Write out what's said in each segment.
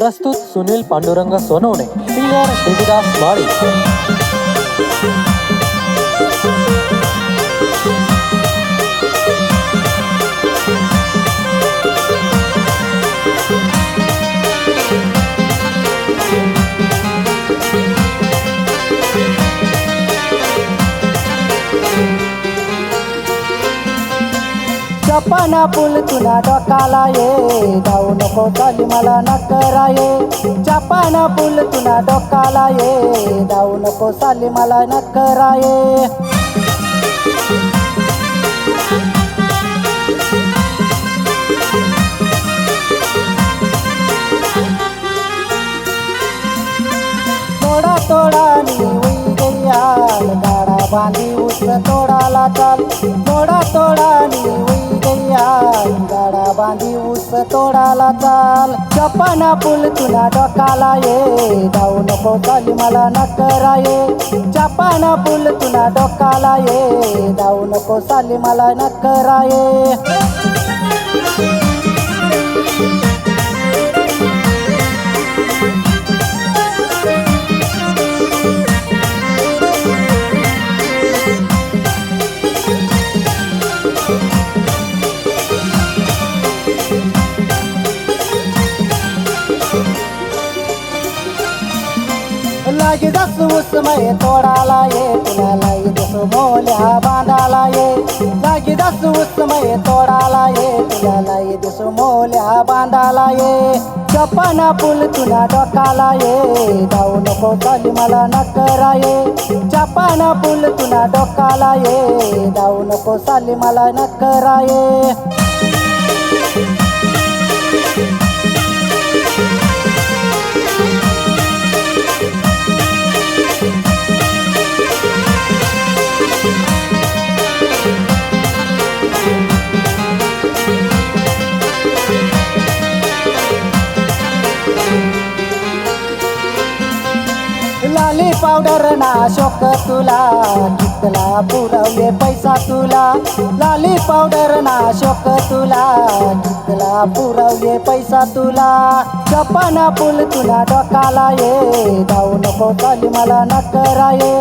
પ્રસ્તુત સુનિલ પાંડુરંગ સોનવને પીઆર દેવીદાસ વાળી पाना पुल तुला डोकाला ये. जाऊ नको चाली मला नकरा ये. चपाना पुल तुला डोकाला ये. जाऊ नको चाली मला नकरा ये. थोडा थोडा मी गाडा बांधी उस तोडाला चाल. तोडा तोडा नी उई गाडा बांधी उस तोडाला चाल. चपाना पुल तुला डोकाला ये. जाऊ नको चाली मला नकरा ये. चपाना पुल तुला डोकाला ये. जाऊ नको चाली मला नकरा ये. लागी दस उसमय तोडाला ये तुला लाई दस मोल्या बांधाला ये. लागी दस उसमय तोडाला ये तुला लाई दस मोल्या बांधाला ये. चपाना पुल तुला डोकाला ये जाऊ नको चाली मला नकरा ये. चपाना पुल तुला डोकाला ये जाऊ नको चाली मला नकरा ये. लाली पावडर ना शोक तुला कितला पुरवले पैसा तुला. लाली पावडर ना शोक तुला कितला पुरवले पैसा तुला. चपाना पूल तुला डोकाला ये जाऊ नको चाली मला नकरा ये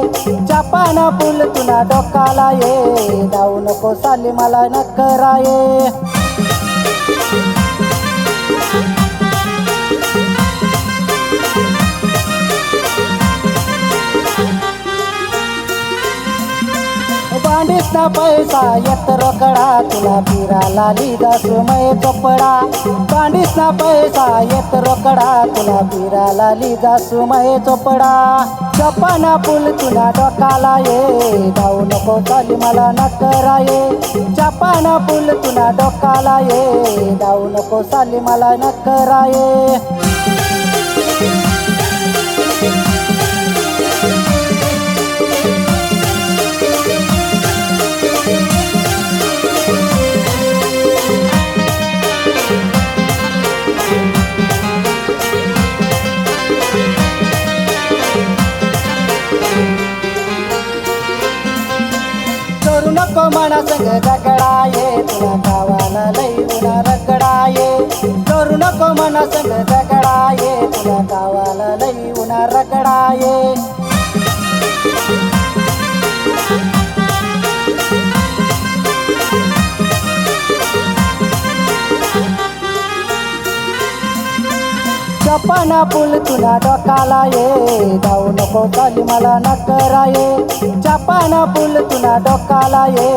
चपाना पूल तुला डोकाला ये जाऊ नको चाली मला नकरा ये बांडीस ना पैसा येत रोकडा तुला फिराला लिदा सुमय चोपडा बांडीस ना पैसा येत रोकडा तुला फिराला लिदा सुमय चोपडा चपाना पुल तुला डोकाला ये जाऊ नको चाली मला नकरा ये. चपाना पुल तुला डोकाला ये जाऊ नको चाली मला नकरा ये. मना संग झगडा ये तुला गावाला लई उन्हा रगडा ये करू नको मना संग झगडा ये तुला गावाला लई उन्हा रगडा ये चपाना पूल तुला डोकाला ये. जाऊ नको चाली मला नकरा ये. चापाना पूल तुला डोकाला ये.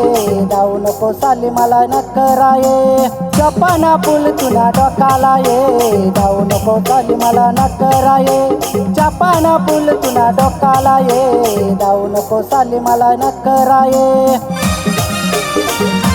जाऊ नको चाली मला नकरा ये. चापाना पूल तुला डोकाला ये. जाऊ नको चाली मला नकरा ये. चापाना पूल तुला डोकाला ये. जाऊ नको चाली मला नकरा ये.